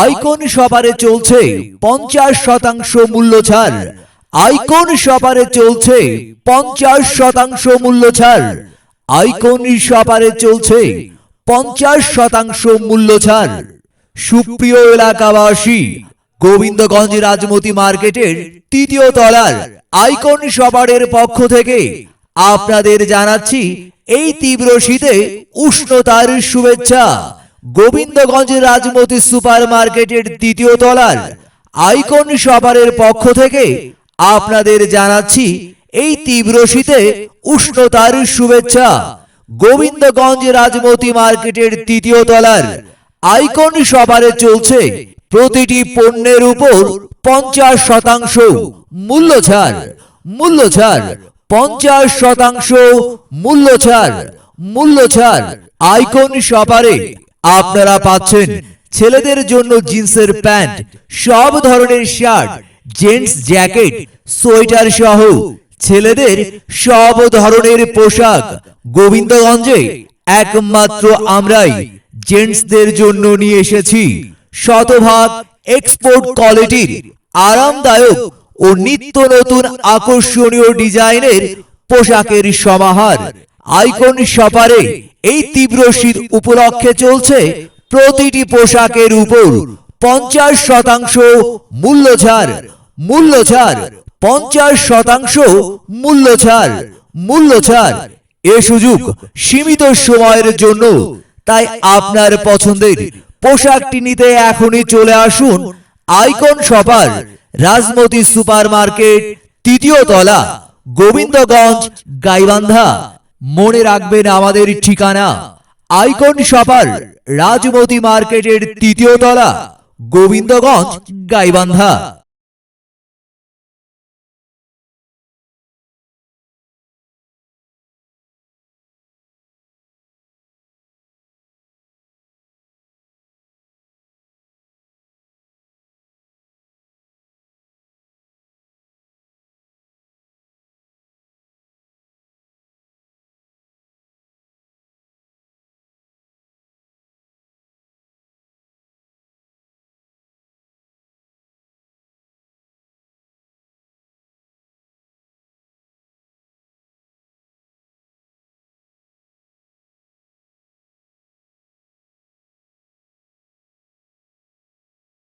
Icon সপারে চলছে পঞ্চাশ শতাংশ মূল্য ছাড়। আইকন সপারে চলছে পঞ্চাশ শতাংশ মূল্য ছাড়। আইকন সপারে চলছে পঞ্চাশ শতাংশ মূল্য ছাড়। সুপ্রিয় এলাকাবাসী, গোবিন্দগঞ্জ রাজমতি মার্কেটের তৃতীয় তলার আইকন সবারের পক্ষ থেকে আপনাদের জানাচ্ছি এই তীব্র শীতে উষ্ণতার শুভেচ্ছা। গোবিন্দগঞ্জ রাজমতি সুপার মার্কেটের তৃতীয় তলার আইকন সবারের পক্ষ থেকে আপনাদের জানাচ্ছি এই তীব্র শীতে উষ্ণতার শুভেচ্ছা। গোবিন্দগঞ্জ রাজমতি মার্কেটের তৃতীয় তলার আইকন সবারে চলছে প্রতিটি পণ্যের উপর পঞ্চাশ শতাংশ মূল্য ছাড় মূল্য ছাড় পঞ্চাশ শতাংশ মূল্য ছাড় মূল্য ছাড় আইকন সপারে আপনারা পাচ্ছেন ছেলেদের জন্য জিন্সের প্যান্ট, সব ধরনের শার্ট, জেন্টস জ্যাকেট, সোয়েটার সহ। ছেলেদের সব ধরনের পোশাক। গোবিন্দগঞ্জে একমাত্র আমরাই জেন্টসদের জন্য নিয়ে এসেছি। শতভাগ এক্সপোর্ট কোয়ালিটির, আরামদায়ক ও নিত্য নতুন আকর্ষণীয় ডিজাইনের পোশাকের সমাহার। আইকন সপারে এই তীব্র শীত উপলক্ষে চলছে প্রতিটি পোশাকের উপর পঞ্চাশ শতাংশ মূল্য ছাড় মূল্য ছাড় পঞ্চাশ শতাংশ মূল্য ছাড় মূল্য ছাড় এ সুযোগ সীমিত সময়ের জন্য, তাই আপনার পছন্দের পোশাকটি নিতে এখনই চলে আসুন icon shopper, Rajmati super market তৃতীয় তলা, গোবিন্দগঞ্জ, গাইবান্ধা। মনে রাখবেন আমাদের ঠিকানা আইকন শপার রাজমতি মার্কেটের তৃতীয় তলা গোবিন্দগঞ্জ গাইবান্ধা।